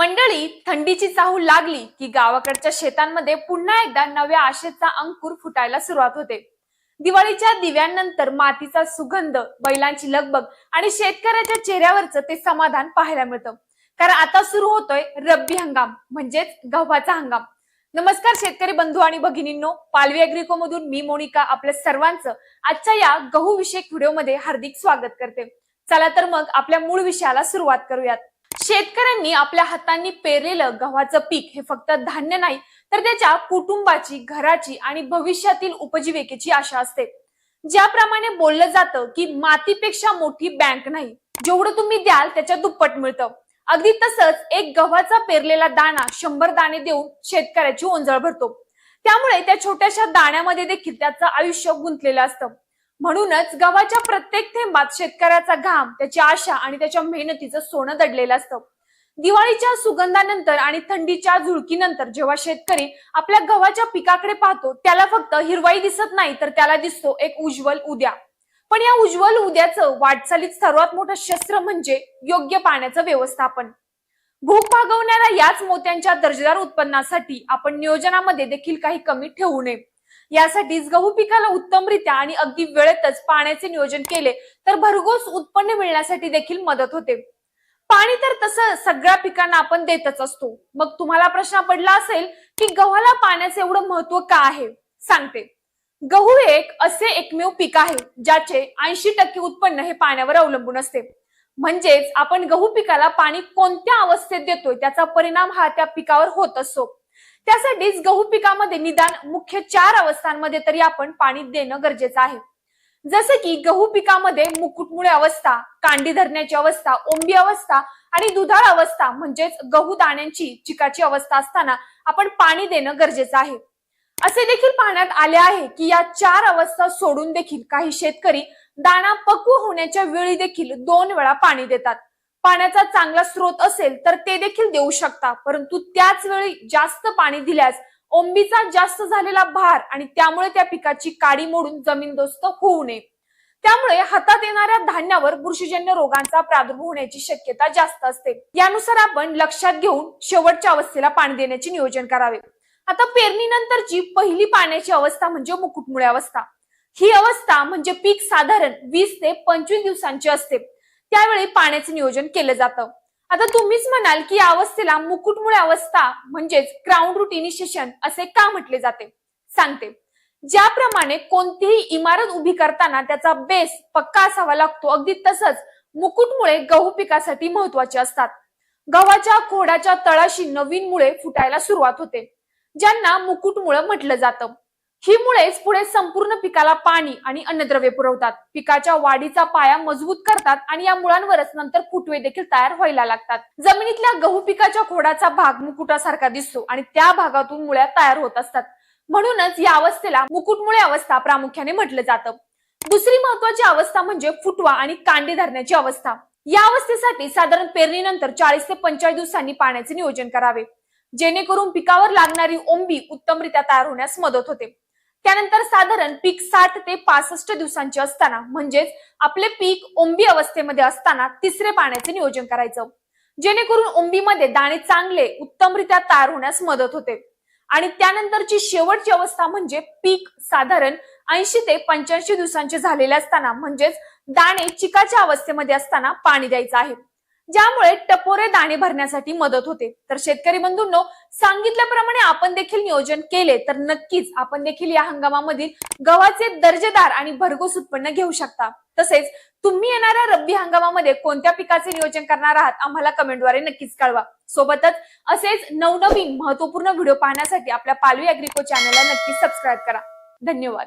मंडळी थंडीची चाहूल लागली की गावाकडच्या शेतांमध्ये पुन्हा एकदा नव्या आशेचा अंकुर फुटायला सुरुवात होते. दिवाळीच्या दिव्यांनंतर मातीचा सुगंध बैलांची लगबग आणि शेतकऱ्याच्या चेहऱ्यावरचं ते समाधान पाहायला मिळतं. कारण आता सुरू होतोय रब्बी हंगाम म्हणजेच गव्हाचा हंगाम. नमस्कार शेतकरी बंधू आणि भगिनींनो पालवी अग्रिको मधून मी मोनिका आपल्या सर्वांचं आजच्या या गहू विषयक व्हिडिओमध्ये हार्दिक स्वागत करते. चला तर मग आपल्या मूळ विषयाला सुरुवात करूयात. शेतकऱ्यांनी आपल्या हातांनी पेरलेलं गव्हाचं पीक हे फक्त धान्य नाही तर त्याच्या कुटुंबाची घराची आणि भविष्यातील उपजीविकेची आशा असते. ज्याप्रमाणे बोललं जातं की मातीपेक्षा मोठी बँक नाही. जेवढं तुम्ही द्याल त्याच्या दुप्पट मिळतं. अगदी तसंच एक गव्हाचा पेरलेला दाणा शंभर दाणे देऊन शेतकऱ्याची ओंजळ भरतो. त्यामुळे त्या छोट्याशा दाण्यामध्ये देखील त्याचं आयुष्य गुंतलेलं असतं. म्हणूनच गव्हाच्या प्रत्येक थेंबात शेतकऱ्याचा घाम त्याची आशा आणि त्याच्या मेहनतीचं सोनं दडलेलं असतं. दिवाळीच्या सुगंधानंतर आणि थंडीच्या झुळकीनंतर जेव्हा शेतकरी आपल्या गव्हाच्या पिकाकडे पाहतो त्याला फक्त हिरवाई दिसत नाही तर त्याला दिसतो एक उज्ज्वल उद्या. पण या उज्ज्वल उद्याचं वाटचालीत सर्वात मोठं शस्त्र म्हणजे योग्य पाण्याचं व्यवस्थापन. भूक भागवणाऱ्या याच मोत्यांच्या दर्जेदार उत्पन्नासाठी आपण नियोजनामध्ये देखील काही कमी ठेवू नये. यासाठीच गहू पिकाला उत्तमरित्या आणि अगदी वेळेतच पाण्याचे नियोजन केले तर भरघोस उत्पन्न मिळण्यासाठी देखील मदत होते. पाणी तर तसं सगळ्या पिकांना आपण देतच असतो. मग तुम्हाला प्रश्न पडला असेल की गव्हाला पाण्याचं एवढं महत्त्व का आहे? सांगते. गहू एक असे एकमेव पीक आहे ज्याचे ऐंशी टक्के उत्पन्न हे पाण्यावर अवलंबून असते. म्हणजेच आपण गहू पिकाला पाणी कोणत्या अवस्थेत देतोय त्याचा परिणाम हा त्या पिकावर होत असतो. त्यासाठीच गहू पिकामध्ये निदान मुख्य चार अवस्थांमध्ये तरी आपण पाणी देणं गरजेचं आहे. जसं की गहू पिकामध्ये मुकुटमुळे अवस्था कांडी धरण्याची अवस्था ओंबी अवस्था आणि दुधाळ अवस्था म्हणजेच गहू दाण्यांची चिकाची अवस्था असताना आपण पाणी देणं गरजेचं आहे. असे देखील पाहण्यात आले आहे की या चार अवस्था सोडून देखील काही शेतकरी दाणा पक्व होण्याच्या वेळी देखील दोन वेळा पाणी देतात. पाण्याचा चांगला स्रोत असेल तर ते देखील देऊ शकता. परंतु त्याच वेळी जास्त पाणी दिल्यास ओंबीचा जास्त झालेला भार आणि त्यामुळे त्या पिकाची काडी मोडून जमीनदोस्त होऊ नये. त्यामुळे हातात येणाऱ्या धान्यावर बुरशीजन्य रोगांचा प्रादुर्भाव होण्याची शक्यता जास्त असते. यानुसार आपण लक्षात घेऊन शेवटच्या अवस्थेला पाणी देण्याचे नियोजन करावे. आता पेरणीनंतरची पहिली पाण्याची अवस्था म्हणजे मुकुटमुळे अवस्था. ही अवस्था म्हणजे पीक साधारण वीस ते पंचवीस दिवसांची असते. त्यावेळी पाण्याचे नियोजन केलं जातं. आता तुम्हीच म्हणाल की या अवस्थेला मुकुटमुळे अवस्था म्हणजेच ग्राउंड रूट इनिशिएशन असे का म्हटले जाते? सांगते. ज्याप्रमाणे कोणतीही इमारत उभी करताना त्याचा बेस पक्का असावा लागतो. अगदी तसंच मुकुटमुळे गहू पिकासाठी महत्त्वाचे असतात. गव्हाच्या खोडाच्या तळाशी नवीन मुळे फुटायला सुरुवात होते ज्यांना मुकुटमुळं म्हटलं जातं. ही मुळेच पुढे संपूर्ण पिकाला पाणी आणि अन्नद्रव्य पुरवतात. पिकाच्या वाढीचा पाया मजबूत करतात आणि या मुळांवरच नंतर फुटवे देखील तयार व्हायला लागतात. जमिनीतल्या गहू पिकाच्या खोडाचा भाग मुकुटासारखा दिसतो आणि त्या भागातून मुळ्या तयार होत असतात. म्हणूनच या अवस्थेला मुकुटमुळे अवस्था प्रामुख्याने म्हटलं जातं. दुसरी महत्वाची अवस्था म्हणजे फुटवा आणि कांडे धरण्याची अवस्था. या अवस्थेसाठी साधारण पेरणीनंतर चाळीस ते पंचाळीस दिवसांनी पाण्याचे नियोजन करावे. जेणेकरून पिकावर लागणारी ओंबी उत्तमरित्या तयार होण्यास मदत होते. त्यानंतर साधारण पीक साठ ते पासष्ट दिवसांचे असताना म्हणजेच आपले पीक ओंबी अवस्थेमध्ये असताना तिसरे पाण्याचे नियोजन करायचं. जेणेकरून ओंबीमध्ये दाणे चांगले उत्तमरित्या तयार होण्यास मदत होते. आणि त्यानंतरची शेवटची अवस्था म्हणजे पीक साधारण ऐंशी ते पंच्याऐंशी दिवसांचे झालेले असताना म्हणजेच दाणे चिकाच्या अवस्थेमध्ये असताना पाणी द्यायचं आहे. ज्यामुळे टपोरे दाणे भरण्यासाठी मदत होते. तर शेतकरी बंधूंनो सांगितल्याप्रमाणे आपण देखील नियोजन केले तर नक्कीच आपण देखील या हंगामामधील गव्हाचे दर्जेदार आणि भरघोस उत्पन्न घेऊ शकता. तसेच तुम्ही येणाऱ्या रब्बी हंगामामध्ये कोणत्या पिकाचे नियोजन करणार आहात आम्हाला कमेंटद्वारे नक्कीच कळवा. सोबतच असेच नवनवीन महत्त्वपूर्ण व्हिडिओ पाहण्यासाठी आपल्या पालवी अग्रिको चॅनलला नक्कीच सबस्क्राईब करा. धन्यवाद.